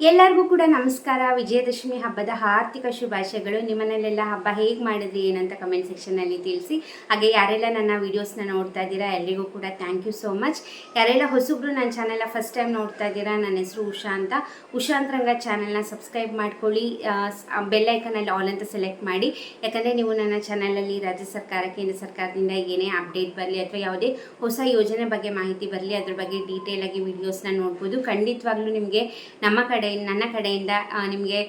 ಎಲ್ಲರಿಗೂ ಕೂಡ ನಮಸ್ಕಾರ. ವಿಜಯದಶಮಿ ಹಬ್ಬದ ಆರ್ಥಿಕ ಶುಭಾಶಯಗಳು. ನಿಮ್ಮನಲ್ಲೆಲ್ಲ ಹಬ್ಬ ಹೇಗೆ ಮಾಡಿದ್ರಿ, ಏನಂತ ಕಮೆಂಟ್ ಸೆಕ್ಷನಲ್ಲಿ ತಿಳಿಸಿ. ಹಾಗೆ ಯಾರೆಲ್ಲ ನನ್ನ ವೀಡಿಯೋಸ್ನ ನೋಡ್ತಾ ಇದ್ದೀರಾ, ಎಲ್ರಿಗೂ ಕೂಡ ಥ್ಯಾಂಕ್ ಯು ಸೋ ಮಚ್ ಯಾರೆಲ್ಲ ಹೊಸಬ್ರು ನನ್ನ ಚಾನೆಲ್ನ ಫಸ್ಟ್ ಟೈಮ್ ನೋಡ್ತಾ ಇದ್ದೀರಾ, ನನ್ನ ಹೆಸರು ಉಷಾ ಅಂತ. ಉಷಾ ಅಂತರಂಗ ಚಾನೆಲ್ನ ಸಬ್ಸ್ಕ್ರೈಬ್ ಮಾಡ್ಕೊಳ್ಳಿ. ಬೆಲ್ಲೈಕನಲ್ಲಿ ಆಲ್ ಅಂತ ಸೆಲೆಕ್ಟ್ ಮಾಡಿ. ಯಾಕಂದರೆ ನೀವು ನನ್ನ ಚಾನಲಲ್ಲಿ ರಾಜ್ಯ ಸರ್ಕಾರ, ಕೇಂದ್ರ ಸರ್ಕಾರದಿಂದ ಏನೇ ಅಪ್ಡೇಟ್ ಬರಲಿ ಅಥವಾ ಯಾವುದೇ ಹೊಸ ಯೋಜನೆ ಬಗ್ಗೆ ಮಾಹಿತಿ ಬರಲಿ, ಅದ್ರ ಬಗ್ಗೆ ಡೀಟೇಲ್ ಆಗಿ ವಿಡಿಯೋಸ್ನ ನೋಡ್ಬೋದು. ಖಂಡಿತವಾಗ್ಲೂ ನಿಮಗೆ ನಮ್ಮ ಕಡೆ ನನ್ನ ಕಡೆಯಿಂದ ನಿಮಗೆ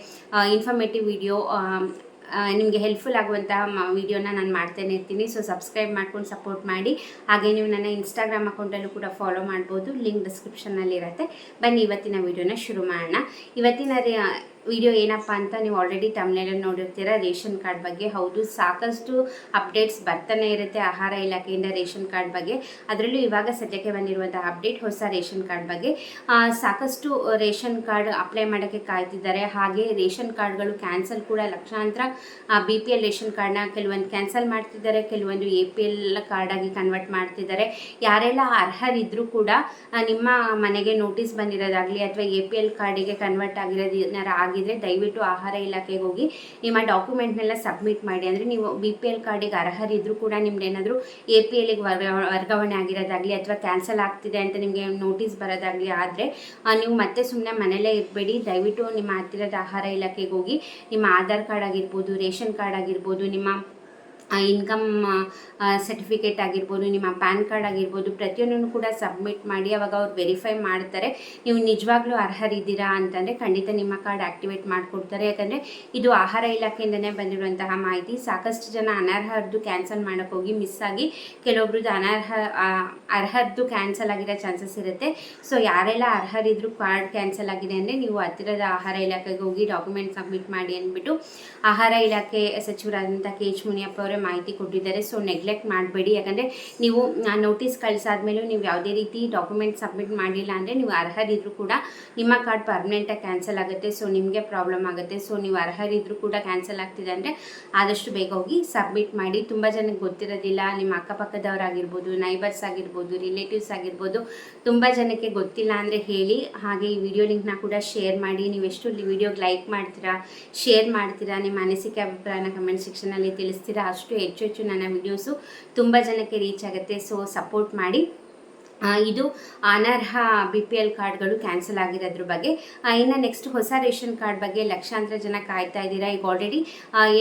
ಇನ್ಫಾರ್ಮೇಟಿವ್ ವಿಡಿಯೋ ನಿಮಗೆ ಹೆಲ್ಪ್ಫುಲ್ ಆಗುವಂತಹ ವಿಡಿಯೋನ ನಾನು ಮಾಡ್ತೇನೆ ಇರ್ತೀನಿ. ಸೊ ಸಬ್ಸ್ಕ್ರೈಬ್ ಮಾಡ್ಕೊಂಡು ಸಪೋರ್ಟ್ ಮಾಡಿ. ಹಾಗೆ ನೀವು ನನ್ನ ಇನ್ಸ್ಟಾಗ್ರಾಮ್ ಅಕೌಂಟಲ್ಲೂ ಕೂಡ ಫಾಲೋ ಮಾಡ್ಬೋದು. ಲಿಂಕ್ ಡಿಸ್ಕ್ರಿಪ್ಷನ್ನಲ್ಲಿ ಇರುತ್ತೆ ಬನ್ನಿ, ಇವತ್ತಿನ ವಿಡಿಯೋನ ಶುರು ಮಾಡೋಣ. ಇವತ್ತಿನ ವಿಡಿಯೋ ಏನಪ್ಪ ಅಂತ ನೀವು ಆಲ್ರೆಡಿ ತಮ್ಮನೇಲಿ ನೋಡಿರ್ತೀರ, ರೇಷನ್ ಕಾರ್ಡ್ ಬಗ್ಗೆ. ಹೌದು, ಸಾಕಷ್ಟು ಅಪ್ಡೇಟ್ಸ್ ಬರ್ತಾನೆ ಇರುತ್ತೆ ಆಹಾರ ಇಲಾಖೆಯಿಂದ ರೇಷನ್ ಕಾರ್ಡ್ ಬಗ್ಗೆ. ಅದರಲ್ಲೂ ಇವಾಗ ಸದ್ಯಕ್ಕೆ ಬಂದಿರುವಂಥ ಅಪ್ಡೇಟ್ ಹೊಸ ರೇಷನ್ ಕಾರ್ಡ್ ಬಗ್ಗೆ. ಸಾಕಷ್ಟು ರೇಷನ್ ಕಾರ್ಡ್ ಅಪ್ಲೈ ಮಾಡೋಕ್ಕೆ ಕಾಯ್ತಿದ್ದಾರೆ. ಹಾಗೆ ರೇಷನ್ ಕಾರ್ಡ್ಗಳು ಕ್ಯಾನ್ಸಲ್ ಕೂಡ ಲಕ್ಷಾಂತರ ಬಿ ಪಿ ಎಲ್ ರೇಷನ್ ಕಾರ್ಡ್ನ ಕೆಲವೊಂದು ಕ್ಯಾನ್ಸಲ್ ಮಾಡ್ತಿದ್ದಾರೆ, ಕೆಲವೊಂದು ಎ ಪಿ ಎಲ್ ಕಾರ್ಡಾಗಿ ಕನ್ವರ್ಟ್ ಮಾಡ್ತಿದ್ದಾರೆ. ಯಾರೆಲ್ಲ ಅರ್ಹರಿದ್ದರೂ ಕೂಡ ನಿಮ್ಮ ಮನೆಗೆ ನೋಟಿಸ್ ಬಂದಿರೋದಾಗಲಿ ಅಥವಾ ಎ ಪಿ ಎಲ್ ಕಾರ್ಡಿಗೆ ಕನ್ವರ್ಟ್ ಆಗಿರೋದು ಏನಾರು ಆಗಿದ್ರೆ ದಯವಿಟ್ಟು ಆಹಾರ ಇಲಾಖೆಗೆ ಹೋಗಿ ನಿಮ್ಮ ಡಾಕ್ಯುಮೆಂಟ್ನೆಲ್ಲ ಸಬ್ಮಿಟ್ ಮಾಡಿ. ಅಂದರೆ ನೀವು ಬಿ ಪಿ ಎಲ್ ಕಾರ್ಡಿಗೆ ಅರ್ಹರಿದ್ದರೂ ಕೂಡ ನಿಮ್ದು ಏನಾದರೂ ಎ ಪಿ ಎಲ್ಗೆ ವರ್ಗ, ವರ್ಗಾವಣೆ ಆಗಿರೋದಾಗಲಿ ಅಥವಾ ಕ್ಯಾನ್ಸಲ್ ಆಗ್ತಿದೆ ಅಂತ ನಿಮಗೆ ನೋಟಿಸ್ ಬರೋದಾಗಲಿ ಆದರೆ ನೀವು ಮತ್ತೆ ಸುಮ್ಮನೆ ಮನೆಯಲ್ಲೇ ಇರಬೇಡಿ. ದಯವಿಟ್ಟು ನಿಮ್ಮ ಹತ್ತಿರದ ಆಹಾರ ಇಲಾಖೆಗೆ ಹೋಗಿ ನಿಮ್ಮ ಆಧಾರ್ ಕಾರ್ಡ್ ಆಗಿರ್ಬೋದು, ರೇಷನ್ ಕಾರ್ಡ್ ಆಗಿರ್ಬೋದು, ನಿಮ್ಮ ಇನ್ಕಮ್ ಸರ್ಟಿಫಿಕೇಟ್ ಆಗಿರ್ಬೋದು, ನಿಮ್ಮ ಪ್ಯಾನ್ ಕಾರ್ಡ್ ಆಗಿರ್ಬೋದು, ಪ್ರತಿಯೊಂದನ್ನು ಕೂಡ ಸಬ್ಮಿಟ್ ಮಾಡಿ ಅವಾಗ ಅವ್ರು ವೆರಿಫೈ ಮಾಡ್ತಾರೆ. ನೀವು ನಿಜವಾಗ್ಲೂ ಅರ್ಹರಿದ್ದೀರಾ ಅಂತಂದರೆ ಖಂಡಿತ ನಿಮ್ಮ ಕಾರ್ಡ್ ಆ್ಯಕ್ಟಿವೇಟ್ ಮಾಡಿಕೊಡ್ತಾರೆ. ಯಾಕಂದರೆ ಇದು ಆಹಾರ ಇಲಾಖೆಯಿಂದನೇ ಬಂದಿರುವಂತಹ ಮಾಹಿತಿ. ಸಾಕಷ್ಟು ಜನ ಅನರ್ಹರದ್ದು ಕ್ಯಾನ್ಸಲ್ ಮಾಡೋಕ್ಕೋಗಿ ಮಿಸ್ ಆಗಿ ಕೆಲವೊಬ್ರದ್ದು ಅನರ್ಹ ಅರ್ಹದ್ದು ಕ್ಯಾನ್ಸಲ್ ಆಗಿರೋ ಚಾನ್ಸಸ್ ಇರುತ್ತೆ. ಸೊ ಯಾರೆಲ್ಲ ಅರ್ಹರಿದ್ರು ಕಾರ್ಡ್ ಕ್ಯಾನ್ಸಲ್ ಆಗಿದೆ ಅಂದರೆ ನೀವು ಹತ್ತಿರದ ಆಹಾರ ಇಲಾಖೆಗೆ ಹೋಗಿ ಡಾಕ್ಯುಮೆಂಟ್ ಸಬ್ಮಿಟ್ ಮಾಡಿ ಅಂದ್ಬಿಟ್ಟು ಆಹಾರ ಇಲಾಖೆ ಸಚಿವರಾದಂಥ ಕೆ ಎಚ್ ಮುನಿಯಪ್ಪ ಅವರೇ ಮಾಹಿತಿ ಕೊಟ್ಟಿದ್ದಾರೆ. ಸೊ ನೆಗ್ಲೆಕ್ಟ್ ಮಾಡಬೇಡಿ. ಯಾಕಂದರೆ ನೀವು ನೋಟಿಸ್ ಕಳಿಸಾದ್ಮೇಲೂ ನೀವು ಯಾವುದೇ ರೀತಿ ಡಾಕ್ಯುಮೆಂಟ್ ಸಬ್ಮಿಟ್ ಮಾಡಿಲ್ಲ ಅಂದರೆ ನೀವು ಅರ್ಹರಿದ್ರೂ ಕೂಡ ನಿಮ್ಮ ಕಾರ್ಡ್ ಪರ್ಮನೆಂಟಾಗಿ ಕ್ಯಾನ್ಸಲ್ ಆಗುತ್ತೆ. ಸೊ ನಿಮಗೆ ಪ್ರಾಬ್ಲಮ್ ಆಗುತ್ತೆ. ಸೊ ನೀವು ಅರ್ಹರಿದ್ರೂ ಕೂಡ ಕ್ಯಾನ್ಸಲ್ ಆಗ್ತಿದೆ ಅಂದರೆ ಆದಷ್ಟು ಬೇಗ ಹೋಗಿ ಸಬ್ಮಿಟ್ ಮಾಡಿ. ತುಂಬ ಜನಕ್ಕೆ ಗೊತ್ತಿರೋದಿಲ್ಲ. ನಿಮ್ಮ ಅಕ್ಕಪಕ್ಕದವರಾಗಿರ್ಬೋದು ನೈಬರ್ಸ್ ಆಗಿರ್ಬೋದು ರಿಲೇಟಿವ್ಸ್ ಆಗಿರ್ಬೋದು, ತುಂಬ ಜನಕ್ಕೆ ಗೊತ್ತಿಲ್ಲ ಅಂದರೆ ಹೇಳಿ. ಹಾಗೆ ಈ ವಿಡಿಯೋ ಲಿಂಕ್ನ ಕೂಡ ಶೇರ್ ಮಾಡಿ. ನೀವು ಎಷ್ಟು ವಿಡಿಯೋಗೆ ಲೈಕ್ ಮಾಡ್ತೀರಾ ಶೇರ್ ಮಾಡ್ತೀರಾ, ನಿಮ್ಮ ಅನಿಸಿಕೆ, ಅಭಿಪ್ರಾಯನ ಕಮೆಂಟ್ ಸೆಕ್ಷನಲ್ಲಿ ತಿಳಿಸ್ತೀರಾ, ಅಷ್ಟು ಹೆಚ್ಚು ಹೆಚ್ಚು ನನ್ನ ವಿಡಿಯೋಸು ತುಂಬ ಜನಕ್ಕೆ ರೀಚ್ ಆಗುತ್ತೆ. ಸೊ ಸಪೋರ್ಟ್ ಮಾಡಿ. ಇದು ಅನರ್ಹ ಬಿ ಪಿ ಎಲ್ ಕಾರ್ಡ್ಗಳು ಕ್ಯಾನ್ಸಲ್ ಆಗಿರೋದ್ರ ಬಗ್ಗೆ. ಇನ್ನು ನೆಕ್ಸ್ಟ್ ಹೊಸ ರೇಷನ್ ಕಾರ್ಡ್ ಬಗ್ಗೆ ಲಕ್ಷಾಂತರ ಜನ ಕಾಯ್ತಾ ಇದ್ದೀರಾ? ಈಗ ಆಲ್ರೆಡಿ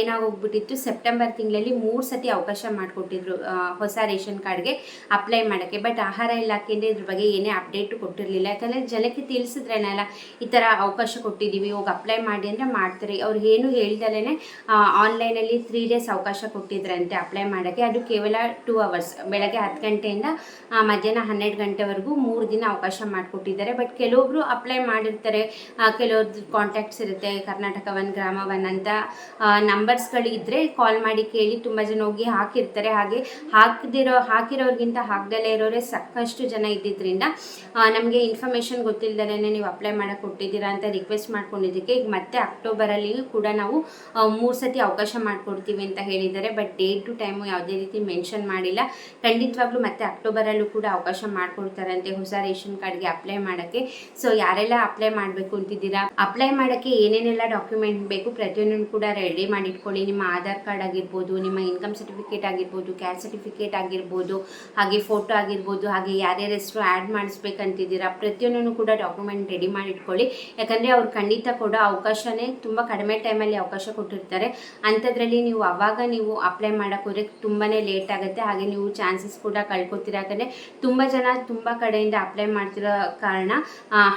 ಏನಾಗೋಗ್ಬಿಟ್ಟಿತ್ತು? ಸೆಪ್ಟೆಂಬರ್ ತಿಂಗಳಲ್ಲಿ ಮೂರು ಸತಿ ಅವಕಾಶ ಮಾಡಿಕೊಟ್ಟಿದ್ರು ಹೊಸ ರೇಷನ್ ಕಾರ್ಡ್ಗೆ ಅಪ್ಲೈ ಮಾಡೋಕ್ಕೆ. ಬಟ್ ಆಹಾರ ಇಲಾಖೆಯಿಂದ ಇದ್ರ ಬಗ್ಗೆ ಏನೇ ಅಪ್ಡೇಟು ಕೊಟ್ಟಿರಲಿಲ್ಲ. ಯಾಕಂದರೆ ಜನಕ್ಕೆ ತಿಳಿಸಿದ್ರೇನಲ್ಲ, ಈ ಥರ ಅವಕಾಶ ಕೊಟ್ಟಿದ್ದೀವಿ, ಹೋಗಿ ಅಪ್ಲೈ ಮಾಡಿ ಅಂದರೆ ಮಾಡ್ತಾರೆ. ಅವ್ರು ಏನು ಹೇಳ್ದಲೇ ಆನ್ಲೈನಲ್ಲಿ ತ್ರೀ ಡೇಸ್ ಅವಕಾಶ ಕೊಟ್ಟಿದ್ರಂತೆ ಅಪ್ಲೈ ಮಾಡೋಕ್ಕೆ. ಅದು ಕೇವಲ ಟೂ ಅವರ್ಸ್ ಬೆಳಗ್ಗೆ ಹತ್ತು ಗಂಟೆಯಿಂದ ಮಧ್ಯಾಹ್ನ ಹನ್ನೆರಡು ಗಂಟೆವರೆಗೂ ಮೂರು ದಿನ ಅವಕಾಶ ಮಾಡಿಕೊಟ್ಟಿದ್ದಾರೆ. ಬಟ್ ಕೆಲವೊಬ್ರು ಅಪ್ಲೈ ಮಾಡಿರ್ತಾರೆ. ಕೆಲವ್ರದ್ದು ಕಾಂಟ್ಯಾಕ್ಟ್ಸ್ ಇರುತ್ತೆ. ಕರ್ನಾಟಕ ಒನ್, ಗ್ರಾಮ ಒನ್ ಅಂತ ನಂಬರ್ಸ್ಗಳು ಇದ್ದರೆ ಕಾಲ್ ಮಾಡಿ ಕೇಳಿ ತುಂಬ ಜನ ಹೋಗಿ ಹಾಕಿರ್ತಾರೆ. ಹಾಗೆ ಹಾಕದಿರೋ, ಹಾಕಿರೋರ್ಗಿಂತ ಹಾಕ್ದಲೇ ಇರೋರೇ ಸಾಕಷ್ಟು ಜನ ಇದ್ದಿದ್ದರಿಂದ ನಮಗೆ ಇನ್ಫಾರ್ಮೇಷನ್ ಗೊತ್ತಿಲ್ಲದೇ ನೀವು ಅಪ್ಲೈ ಮಾಡೋಕೆ ಕೊಟ್ಟಿದ್ದೀರಾ ಅಂತ ರಿಕ್ವೆಸ್ಟ್ ಮಾಡ್ಕೊಂಡಿದ್ದಕ್ಕೆ ಈಗ ಮತ್ತೆ ಅಕ್ಟೋಬರಲ್ಲಿ ಕೂಡ ನಾವು ಮೂರು ಸತಿ ಅವಕಾಶ ಮಾಡಿಕೊಡ್ತೀವಿ ಅಂತ ಹೇಳಿದ್ದಾರೆ. ಬಟ್ ಡೇಟ್ ಟು ಟೈಮು ಯಾವುದೇ ರೀತಿ ಮೆನ್ಷನ್ ಮಾಡಿಲ್ಲ. ಖಂಡಿತವಾಗ್ಲೂ ಮತ್ತೆ ಅಕ್ಟೋಬರಲ್ಲೂ ಕೂಡ ಅವಕಾಶ ಮಾಡಿಕೊಡ್ತಾರಂತೆ ಹೊಸ ರೇಷನ್ ಕಾರ್ಡ್ಗೆ ಅಪ್ಲೈ ಮಾಡೋಕ್ಕೆ. ಸೊ ಯಾರೆಲ್ಲ ಅಪ್ಲೈ ಮಾಡಬೇಕು ಅಂತಿದ್ದೀರಾ? ಅಪ್ಲೈ ಮಾಡೋಕ್ಕೆ ಏನೇನೆಲ್ಲ ಡಾಕ್ಯುಮೆಂಟ್ ಬೇಕು ಪ್ರತಿಯೊಂದನ್ನು ಕೂಡ ರೆಡಿ ಮಾಡಿ ಇಟ್ಕೊಳ್ಳಿ ನಿಮ್ಮ ಆಧಾರ್ ಕಾರ್ಡ್ ಆಗಿರ್ಬೋದು, ನಿಮ್ಮ ಇನ್ಕಮ್ ಸರ್ಟಿಫಿಕೇಟ್ ಆಗಿರ್ಬೋದು ಕ್ಯಾಸ್ಟ್ ಸರ್ಟಿಫಿಕೇಟ್ ಆಗಿರ್ಬೋದು, ಹಾಗೆ ಫೋಟೋ ಆಗಿರ್ಬೋದು, ಹಾಗೆ ಯಾರ್ಯಾರ ಹೆಸರು ಆ್ಯಡ್ ಮಾಡಿಸ್ಬೇಕಂತಿದ್ದೀರಾ ಪ್ರತಿಯೊಂದನ್ನು ಕೂಡ ಡಾಕ್ಯುಮೆಂಟ್ ರೆಡಿ ಮಾಡಿ ಇಟ್ಕೊಳ್ಳಿ ಯಾಕಂದರೆ ಅವ್ರು ಖಂಡಿತ ಕೊಡೋ ಅವಕಾಶನೇ ತುಂಬ ಕಡಿಮೆ ಟೈಮಲ್ಲಿ ಅವಕಾಶ ಕೊಟ್ಟಿರ್ತಾರೆ. ಅಂಥದ್ರಲ್ಲಿ ನೀವು ಅವಾಗ ನೀವು ಅಪ್ಲೈ ಮಾಡೋಕ್ಕೆ ಹೋದ್ರೆ ತುಂಬಾ ಲೇಟ್ ಆಗುತ್ತೆ. ಹಾಗೆ ನೀವು ಚಾನ್ಸಸ್ ಕೂಡ ಕಳ್ಕೊತೀರ. ಯಾಕಂದರೆ ತುಂಬ ಜನ ತುಂಬ ಕಡೆಯಿಂದ ಅಪ್ಲೈ ಮಾಡ್ತಿರೋ ಕಾರಣ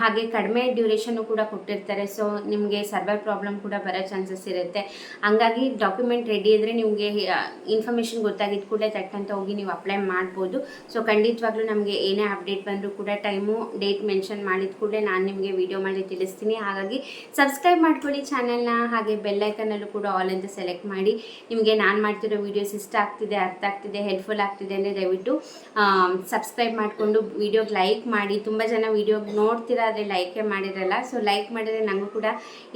ಹಾಗೆ ಕಡಿಮೆ ಡ್ಯೂರೇಷನ್ನು ಕೂಡ ಕೊಟ್ಟಿರ್ತಾರೆ. ಸೊ ನಿಮಗೆ ಸರ್ವರ್ ಪ್ರಾಬ್ಲಮ್ ಕೂಡ ಬರೋ ಚಾನ್ಸಸ್ ಇರುತ್ತೆ. ಹಂಗಾಗಿ ಡಾಕ್ಯುಮೆಂಟ್ ರೆಡಿ ಇದ್ದರೆ ನಿಮಗೆ ಇನ್ಫಾರ್ಮೇಷನ್ ಗೊತ್ತಾಗಿದ್ದ ಕೂಡಲೇ ತಕ್ಕಂತ ಹೋಗಿ ನೀವು ಅಪ್ಲೈ ಮಾಡ್ಬೋದು. ಸೊ ಖಂಡಿತವಾಗ್ಲೂ ನಮಗೆ ಏನೇ ಅಪ್ಡೇಟ್ ಬಂದರೂ ಕೂಡ ಟೈಮು ಡೇಟ್ ಮೆನ್ಷನ್ ಮಾಡಿದ ಕೂಡಲೇ ನಾನು ನಿಮಗೆ ವಿಡಿಯೋ ಮಾಡಿ ತಿಳಿಸ್ತೀನಿ. ಹಾಗಾಗಿ ಸಬ್ಸ್ಕ್ರೈಬ್ ಮಾಡ್ಕೊಳ್ಳಿ ಚಾನಲ್ನ ಹಾಗೆ ಬೆಲ್ಲೈಕನಲ್ಲೂ ಕೂಡ ಆಲ್ ಅಂತ ಸೆಲೆಕ್ಟ್ ಮಾಡಿ. ನಿಮಗೆ ನಾನು ಮಾಡ್ತಿರೋ ವೀಡಿಯೋಸ್ ಇಷ್ಟ ಆಗ್ತಿದೆ, ಅರ್ಥ ಆಗ್ತಿದೆ ಹೆಲ್ಪ್ಫುಲ್ ಆಗ್ತಿದೆ ಅಂದರೆ ದಯವಿಟ್ಟು ಸಬ್ಸ್ಕ್ರೈಬ್ ಮಾಡ್ಕೊಳ್ಳಿ. ಮಾಡಿಕೊಂಡು ವೀಡಿಯೋಗೆ ಲೈಕ್ ಮಾಡಿ, ತುಂಬ ಜನ ವೀಡಿಯೋಗೆ ನೋಡ್ತೀರ ಆದರೆ ಲೈಕೇ ಮಾಡಿರಲ್ಲ. ಸೊ ಲೈಕ್ ಮಾಡಿದ್ರೆ ನನಗೂ ಕೂಡ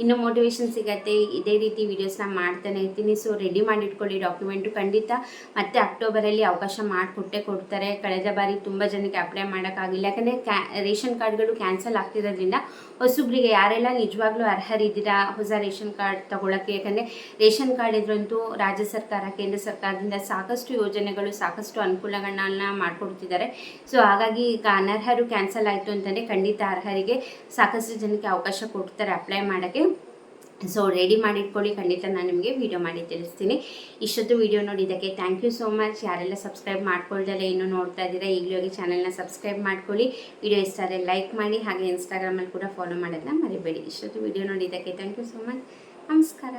ಇನ್ನೂ ಮೋಟಿವೇಶನ್ ಸಿಗತ್ತೆ. ಇದೇ ರೀತಿ ವೀಡಿಯೋಸ್ನ ಮಾಡ್ತಾನೆ ಇರ್ತೀನಿ. ಸೊ ರೆಡಿ ಮಾಡಿ ಇಟ್ಕೊಳ್ಳಿ ಡಾಕ್ಯುಮೆಂಟು ಖಂಡಿತ. ಮತ್ತೆ ಅಕ್ಟೋಬರಲ್ಲಿ ಅವಕಾಶ ಮಾಡಿಕೊಟ್ಟೆ ಕೊಡ್ತಾರೆ. ಕಳೆದ ಬಾರಿ ತುಂಬ ಜನಕ್ಕೆ ಅಪ್ಲೈ ಮಾಡೋಕ್ಕಾಗಿಲ್ಲ. ಯಾಕಂದರೆ ಕ್ಯಾ, ರೇಷನ್ ಕಾರ್ಡ್ಗಳು ಕ್ಯಾನ್ಸಲ್ ಆಗ್ತಿರೋದ್ರಿಂದ ಹೊಸಬ್ರಿಗೆ ಯಾರೆಲ್ಲ ನಿಜವಾಗ್ಲೂ ಅರ್ಹರಿದ್ದೀರಾ ಹೊಸ ರೇಷನ್ ಕಾರ್ಡ್ ತಗೊಳ್ಳೋಕ್ಕೆ ಯಾಕಂದರೆ ರೇಷನ್ ಕಾರ್ಡ್ ಇದ್ರಂತೂ ರಾಜ್ಯ ಸರ್ಕಾರ, ಕೇಂದ್ರ ಸರ್ಕಾರದಿಂದ ಸಾಕಷ್ಟು ಯೋಜನೆಗಳು, ಸಾಕಷ್ಟು ಅನುಕೂಲಗಳನ್ನ ಮಾಡಿಕೊಡ್ತಿದ್ದಾರೆ. ಸೊ ಹಾಗಾಗಿ ಈಗ ಅನರ್ಹರು ಕ್ಯಾನ್ಸಲ್ ಆಯಿತು ಅಂತಂದರೆ ಖಂಡಿತ ಅರ್ಹರಿಗೆ ಸಾಕಷ್ಟು ಜನಕ್ಕೆ ಅವಕಾಶ ಕೊಡ್ತಾರೆ ಅಪ್ಲೈ ಮಾಡೋಕ್ಕೆ. ಸೊ ರೆಡಿ ಮಾಡಿಟ್ಕೊಳ್ಳಿ. ಖಂಡಿತ ನಾನು ನಿಮಗೆ ವಿಡಿಯೋ ಮಾಡಿ ತಿಳಿಸ್ತೀನಿ. ಇಷ್ಟೊತ್ತು ವಿಡಿಯೋ ನೋಡಿದ್ದಕ್ಕೆ ಥ್ಯಾಂಕ್ ಯು ಸೋ ಮಚ್ ಯಾರೆಲ್ಲ ಸಬ್ಸ್ಕ್ರೈಬ್ ಮಾಡ್ಕೊಳ್ದಲ್ಲ ಇನ್ನೂ ನೋಡ್ತಾ ಇದ್ದೀರಾ, ಈಗಲೂ ಹೋಗಿ ಚಾನಲ್ನ ಸಬ್ಸ್ಕ್ರೈಬ್ ಮಾಡ್ಕೊಳ್ಳಿ. ವಿಡಿಯೋ ಇಷ್ಟ ಆದರೆ ಲೈಕ್ ಮಾಡಿ, ಹಾಗೆ ಇನ್ಸ್ಟಾಗ್ರಾಮಲ್ಲಿ ಕೂಡ ಫಾಲೋ ಮಾಡೋದನ್ನ ಮರಿಬೇಡಿ. ಇಷ್ಟೊತ್ತು ವಿಡಿಯೋ ನೋಡಿದ್ದಕ್ಕೆ ಥ್ಯಾಂಕ್ ಯು ಸೋ ಮಚ್ ನಮಸ್ಕಾರ.